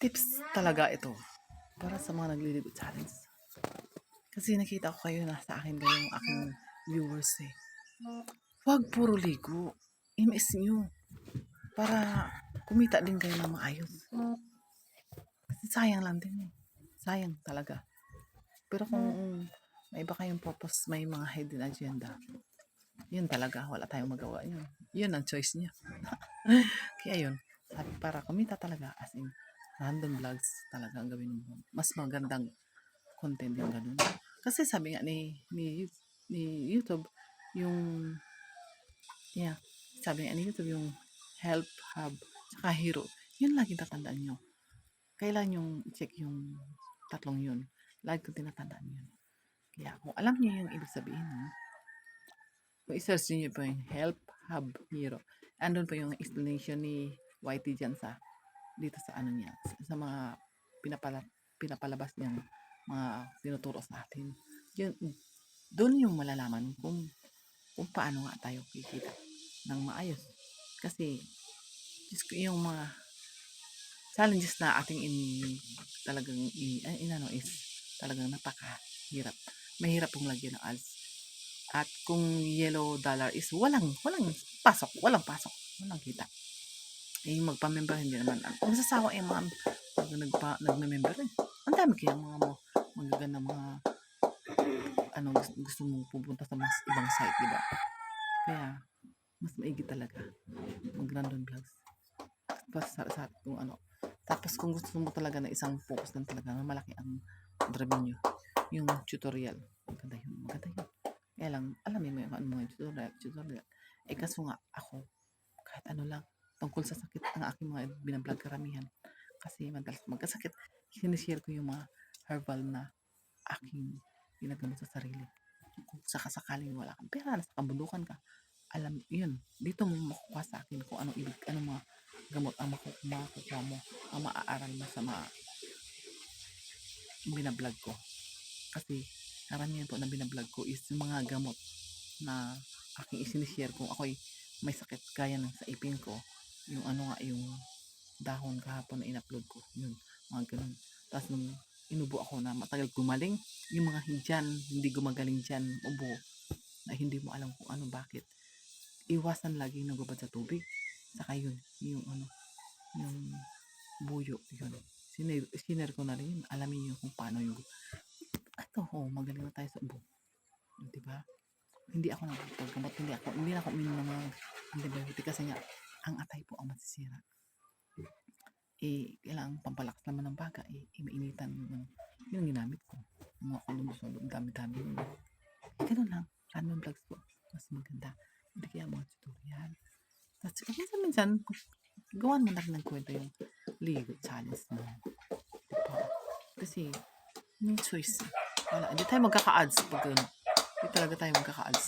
tips talaga ito para sa mga nagliligo challenge. Kasi nakita ko kayo na sa akin kayo yung aking viewers eh. Huwag puro ligo. MS nyo. Para kumita din kayo ng maayos. Kasi sayang lang din eh. Sayang talaga. Pero kung may iba kayong purpose, may mga hidden agenda, yun talaga, wala tayong magawa yun. Yun ang choice niya. Kaya yun, para kumita talaga, as in, random vlogs talaga ang gawin mo. Mas magandang content yung ganun. Kasi sabi nga ni, ni, ni YouTube, yung, yeah, sabi nga ni YouTube, yung help hub, tsaka hero, yun lagi tatandaan nyo. Kailan yung check yung tatlong yun. Lagi ko tinatandaan yun. Kaya kung alam niyo yung ibig sabihin, kung i-search niyo po yung help hub hero, andun po yung explanation ni YT dyan sa dito sa ano niya, sa, sa mga pinapala, pinapalabas niyang mga tinuturo sa atin. Yun, doon yung malalaman kung kung paano nga tayo kikita ng maayos. Kasi yung mga challenges na ating in talagang i, ay, inano is talagang napakahirap. Mahirap pong lagyan ng ads. At kung yellow dollar is walang walang pasok, walang pasok, walang kita. Eh, yung magpa-member hindi naman. Kung sasawa yung mga pag nagpa, nagme-member eh. Ang dami kaya mga mo magaganda mga ano gusto, gusto mong pupunta sa mas ibang site, di ba? Kaya mas maigi talaga mag random vlogs. Tapos sa, sa kung ano. Tapos kung gusto mo talaga na isang focus lang talaga na malaki ang revenue, yung tutorial. Maganda yun. Maganda yun. Kaya lang, alam mo yung ano mga tutorial, tutorial. Eh kaso nga, ako, kahit ano lang, tungkol sa sakit ang aking mga binablog karamihan. Kasi madalas magkasakit, sinishare ko yung mga herbal na aking ginagamit sa sarili. Kung sakasakaling wala kang pera, nasa kabundukan ka, alam, yun, dito mo makukuha sa akin kung anong ibig, anong mga gamot ang maku- makukuha mo, ang maaaral mo sa mga binablog ko. Kasi, karamihan po na binablog ko is yung mga gamot na aking isinishare kung ako'y may sakit kaya ng sa ipin ko, yung ano nga, yung dahon kahapon na in-upload ko, yun, mga ganun. Tapos nung inubo ako na matagal gumaling, yung mga hidyan, hindi gumagaling dyan, ubo, na hindi mo alam kung ano, bakit. Iwasan lagi nagubad sa tubig. Saka yun, yung ano, yung buyo, yun. Sinare, sinare ko na rin yun. Alamin nyo kung paano yung, ito, oh, magaling na tayo sa ubo. Di ba? Hindi ako nagpagkamot, hindi ako, hindi ako uminom ng antibiotic kasi nga, ang atay po ang masisira. Eh, kailangan pampalakas naman ng baga, eh, imainitan ng, yun ang ginamit ko. Yung Mga kulong-sulong, dami-dami. Eh, ganun lang, random vlogs po, mas maganda. Hindi kaya mga tutorial. Tapos, minsan-minsan, gawan mo na rin ng kwento yung ligo challenge mo. Diba? Kasi, yung choice. Wala, hindi tayo magkaka-ads pag ano. Hindi talaga tayo magkaka-ads.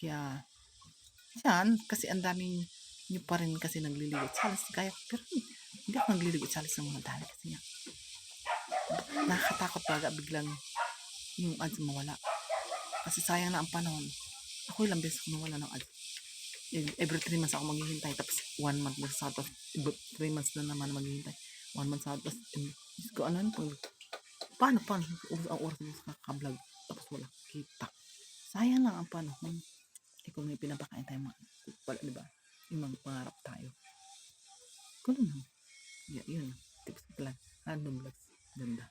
Kaya, yan, kasi ang daming nyo pa rin kasi nagliligo challenge. Kaya, pero hindi ako nagliligo challenge ng mga dami kasi nga, nakakatakot baga biglang yung ads mawala. Kasi sayang na ang panahon. Ako ilang beses ako nawala ng ads. Every 3 months ako maghihintay. Tapos 1 month na sa tapos 3 months na naman maghihintay. 1 month sa tapos Diyos ko ano pag paano paano ubus ang oras mo sa kakablog tapos wala kita. Sayang lang ang panahon. Eh kung may pinapakain tayo mga wala, di ba? Yung mga pangarap tayo. Ganun lang. Yeah, yun. Tips lang. Random vlogs. Ganda.